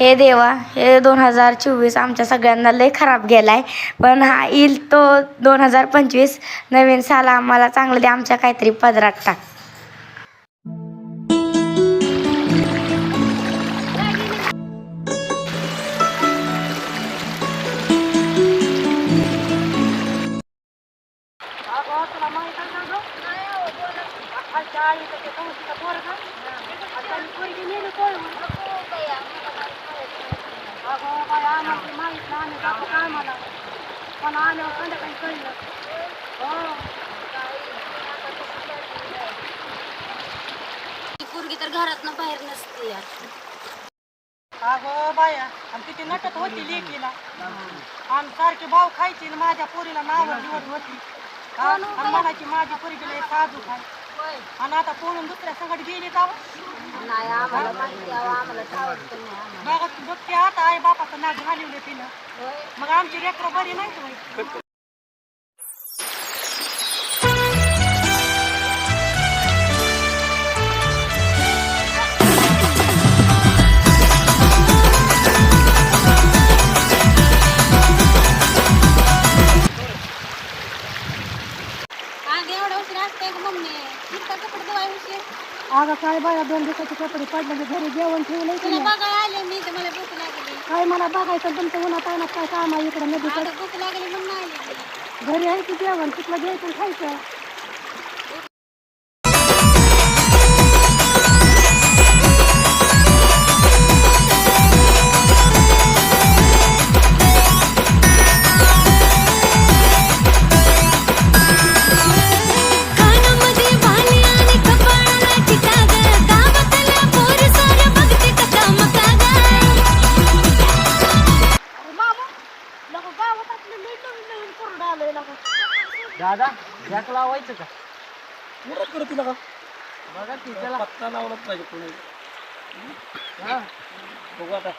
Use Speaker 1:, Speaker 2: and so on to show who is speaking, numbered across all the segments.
Speaker 1: हे देवा हे दोन हजार चोवीस आमच्या सगळ्यांना लय खराब गेलाय. पण हा येईल तो दोन हजार पंचवीस नवीन साल आम्हाला चांगलं दे आमच्या काहीतरी पदरात टाक.
Speaker 2: ती पोरगी तर घरातनं बाहेर नसते यार.
Speaker 3: अगं बाया आणि तिथे नटत होती लेकीला. आणि सारखे भाव खायची आणि माझ्या पोरीला नावं निवड होती. आणि म्हणायची माझी पोरगी लय साजूक आहे. आणि आता पळून दुसऱ्या गेली का
Speaker 2: नाही आम्हाला माहिती आहे, आम्हाला ठाऊक पण नाही आम्हाला.
Speaker 3: बघा बघते आता आई बापाचं नाक घालवले तिनं. मग आमची लेकरं बरी नाही होय?
Speaker 2: इतका कपडे धुवाय उशीर.
Speaker 3: अगं काय बाया दोन दिवसाचे कपडे पडले घरी जेवण ठेवलंय
Speaker 2: तुला
Speaker 3: की
Speaker 2: बघायला आले मी तर मला भूक लागली.
Speaker 3: काय मला बघायचं तुमचं उन्हात आणत काय काम आहे इकडं नदीकडे
Speaker 2: आता भूक लागली म्हणून आली. मी.
Speaker 3: घरी आहे की जेवण? तिथलं घ्यायचं आणि खायचं? दादा जॅक लावायचं का?
Speaker 4: बघा की त्याला. पत्ता लावलाच पाहिजे कोणी. बघू आता.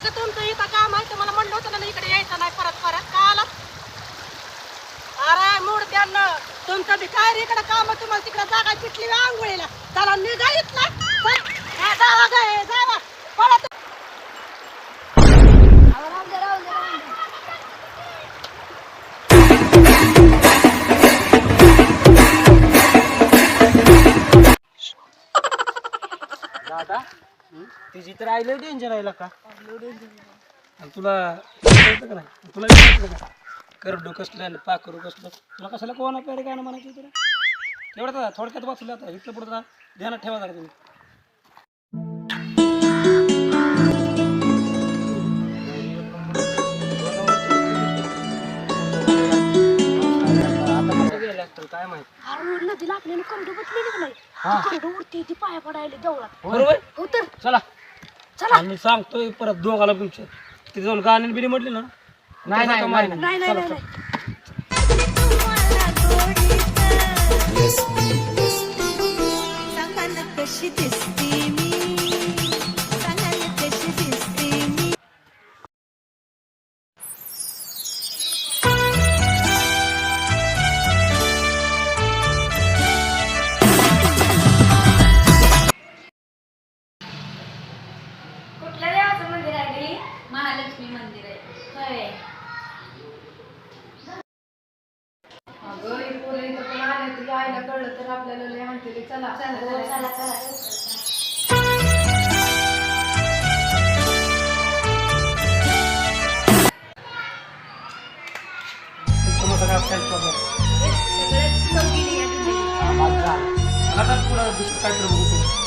Speaker 3: का तुमचं इथं काम आहे तुम्हाला म्हणलं होतं ना इकडे यायचं नाही परत परत. का आला अरे मूड त्यांना तुमचं बी काय रे इकडे काम आहे, तुम्हाला तिकडे जागा पिटली बी आंघोळीला. चला निघा इथला.
Speaker 4: दादा. तिची तर आईला डेंजर आहे का आणि तुला कळतं का नाही? तुला विचारलं का? करडू कसलं पाक करू कसलं? तुला कशाला कोणा पेड काय म्हणायचं तुला एवढं तर थोडक्यात बसलं आता. इथलं पुढं ध्यानात ठेवा जरा तुम्ही. असतं काय माहिती?
Speaker 3: अरे नदीला आपल्याला कोंबडी बसलेली नाही?
Speaker 4: हा.
Speaker 3: कोंबडी उडते ती पाया पडायला देवळात.
Speaker 4: बरोबर?
Speaker 3: हो तर.
Speaker 4: चला.
Speaker 3: चला.
Speaker 4: आम्ही सांगतोय परत दोघाला तुमच्या तिथे जाऊन गाणी बिणी म्हटली ना नाही नाही नाही
Speaker 3: नाही नाही. नाही नाही.
Speaker 5: आईला कळलं तर आपल्याला लय म्हणते चला
Speaker 1: हो, चला
Speaker 4: प्रॉब्लेम आता पुढं दुसरं काय बघू तुम्ही.